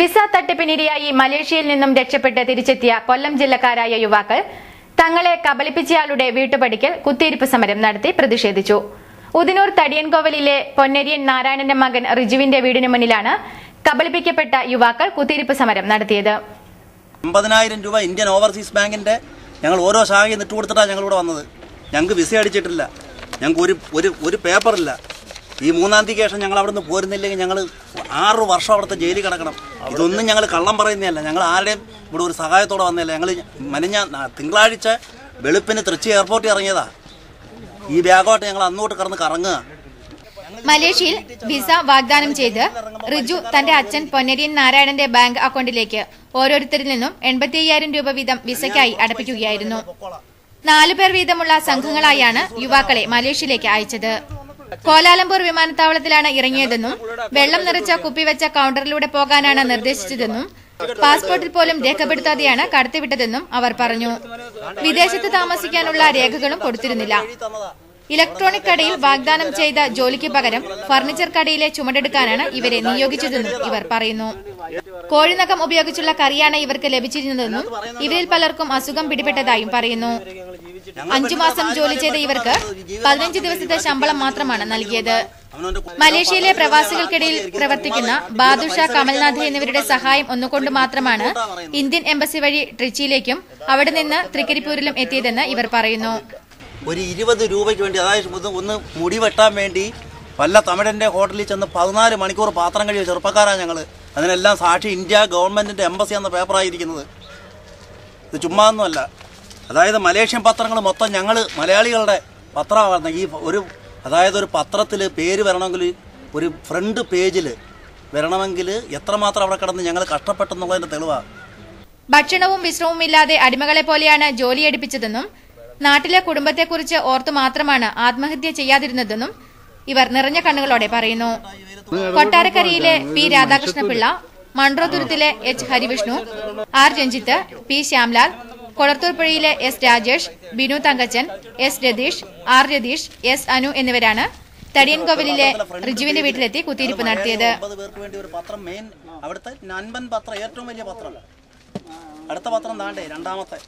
Visa തട്ടിപ്പിനിരയായി മലേഷ്യയിൽ നിന്നും രക്ഷപ്പെട്ട് തിരിച്ചെത്തിയ കൊല്ലം ജില്ലക്കാരായ യുവാക്കൾ തങ്ങളെ കബളിപ്പിച്ചയാളുടെ വീട്ടുപടിക്കൽ കുത്തിയിരിപ്പ് സമരം നടത്തി പ്രതിഷേധിച്ചു. ഉദിനൂർ തടിയൻകോവലിലെ പൊന്നരിയൻ നാരായണന്റെ മകൻ റിജുവിന്റെ വീടിനു മുന്നിലാണ് കബളിപ്പിക്കപ്പെട്ട യുവാക്കൾ കുത്തിയിരിപ്പ് സമരം നടത്തിയത്. അമ്പതിനായിരം രൂപ ഇന്ത്യൻ ഓവർസീസ് ബാങ്കിന്റെ ഞങ്ങൾ ഓരോ ശാഖയും ഇട്ട് കൊടുത്തിട്ടാണ് ഞങ്ങളിവിടെ വന്നത്. ഞങ്ങൾക്ക് വിസ അടിച്ചിട്ടില്ല. ഞങ്ങൾക്ക് ഒരു ഒരു പേപ്പറില്ല. ഈ മൂന്നാം തീയതി ശേഷം ഞങ്ങൾ അവിടെ നിന്ന് പോരുന്നില്ലെങ്കിൽ ഞങ്ങൾ ആറ് വർഷം അവിടുത്തെ ജയിലിൽ കിടക്കണം. ഇതൊന്നും ഞങ്ങൾ കള്ളം പറയുന്നതല്ല. ഞങ്ങൾ ആരുടെയും ഇവിടെ ഒരു സഹായത്തോടെ വന്നതല്ല. ഞങ്ങൾ മനഞ്ഞ തിങ്കളാഴ്ച വെളുപ്പിന് തൃച്ചി എയർപോർട്ടിൽ ഇറങ്ങിയതാ. ഈ ബാഗോട്ട് ഞങ്ങൾ അന്നോട്ട് കടന്ന് കറങ്ങുക. മലേഷ്യയിൽ വിസ വാഗ്ദാനം ചെയ്ത് റിജു തന്റെ അച്ഛൻ പൊന്നരിയൻ നാരായണന്റെ ബാങ്ക് അക്കൗണ്ടിലേക്ക് ഓരോരുത്തരിൽ നിന്നും എൺപത്തി അയ്യായിരം രൂപ വീതം വിസയ്ക്കായി അടപ്പിക്കുകയായിരുന്നു. നാലുപേർ വീതമുള്ള സംഘങ്ങളായാണ് യുവാക്കളെ മലേഷ്യയിലേക്ക് അയച്ചത്. കോലാലംപൂർ വിമാനത്താവളത്തിലാണ് ഇറങ്ങിയതെന്നും വെള്ളം നിറച്ച കുപ്പിവെച്ച കൌണ്ടറിലൂടെ പോകാനാണ് നിർദ്ദേശിച്ചതെന്നും പാസ്പോർട്ടിൽ പോലും രേഖപ്പെടുത്താതെയാണ് കടത്തിവിട്ടതെന്നും അവർ പറഞ്ഞു. വിദേശത്ത് താമസിക്കാനുള്ള രേഖകളും കൊടുത്തിരുന്നില്ല. ഇലക്ട്രോണിക് കടയിൽ വാഗ്ദാനം ചെയ്ത ജോലിക്ക് പകരം ഫർണിച്ചർ കടയിലെ ചുമടെടുക്കാനാണ് ഇവരെ നിയോഗിച്ചതെന്നും ഇവർ പറയുന്നു. കോഴിനകം ഉപയോഗിച്ചുള്ള കറിയാണ് ഇവർക്ക് ലഭിച്ചിരുന്നതെന്നും ഇവരിൽ പലർക്കും അസുഖം പിടിപെട്ടതായും പറയുന്നു. അഞ്ചു മാസം ജോലി ചെയ്ത ഇവർക്ക് പതിനഞ്ച് ദിവസത്തെ ശമ്പളം മാത്രമാണ് നൽകിയത്. മലേഷ്യയിലെ പ്രവാസികൾക്കിടയിൽ പ്രവർത്തിക്കുന്ന ബാദുഷ കമൽനാഥ് എന്നിവരുടെ സഹായം ഒന്നുകൊണ്ട് മാത്രമാണ് ഇന്ത്യൻ എംബസി വഴി ട്രിച്ചിയിലേക്കും അവിടെ നിന്ന് തൃക്കരിപ്പൂരിലും എത്തിയതെന്ന് ഇവർ പറയുന്നു. ഒരു ഇരുപത് രൂപയ്ക്ക് വേണ്ടി അതായത് ഒന്ന് മുടി വെട്ടാൻ വേണ്ടി വല്ല തമിഴന്റെ ഹോട്ടലിൽ ചെന്ന് പതിനാല് മണിക്കൂർ പാത്രം കഴിയ ചെറുപ്പക്കാരാണ് ഞങ്ങൾ അതിനെല്ലാം സാക്ഷി ഇന്ത്യ ഗവൺമെന്റിന്റെ എംബസി എന്ന പേപ്പറായിരിക്കുന്നത്. ഇത് ചുമ്മാ ഒന്നുമല്ല. അതായത് മലേഷ്യൻ പത്രങ്ങൾ മൊത്തം ഞങ്ങൾ മലയാളികളുടെ പത്രമാണ് ഈ ഒരു അതായത് ഒരു പത്രത്തിൽ പേര് വരണമെങ്കിൽ ഒരു ഫ്രണ്ട് പേജിൽ വരണമെങ്കിൽ എത്രമാത്രം അവിടെ കിടന്ന് ഞങ്ങൾ കഷ്ടപ്പെട്ടെന്നുള്ളതിന്റെ തെളിവാണ് ഭക്ഷണവും വിശ്രമവും ഇല്ലാതെ അടിമകളെ പോലെയാണ് ജോലിയെടുപ്പിച്ചതെന്നും നാട്ടിലെ കുടുംബത്തെക്കുറിച്ച് ഓർത്തു മാത്രമാണ് ആത്മഹത്യ ചെയ്യാതിരുന്നതെന്നും ഇവർ നിറഞ്ഞ കണ്ണുകളോടെ പറയുന്നു. കൊട്ടാരക്കരയിലെ P Radhakrishna Pillai മൺട്രോതുരുത്തിലെ H Harivishnu R Ranjith P Shyamlal കൊളത്തൂർപ്പുഴയിലെ S Rajesh Binu Thankachan S Ratheesh R Ratheesh S Anu എന്നിവരാണ് തടിയൻകോവിലിലെ റിജുവിന്റെ വീട്ടിലെത്തി കുത്തിയിരിപ്പ് നടത്തിയത്. നൻപൻ ഏറ്റവും വലിയ അടുത്ത പത്രം താണ്ടേ രണ്ടാമത്തെ.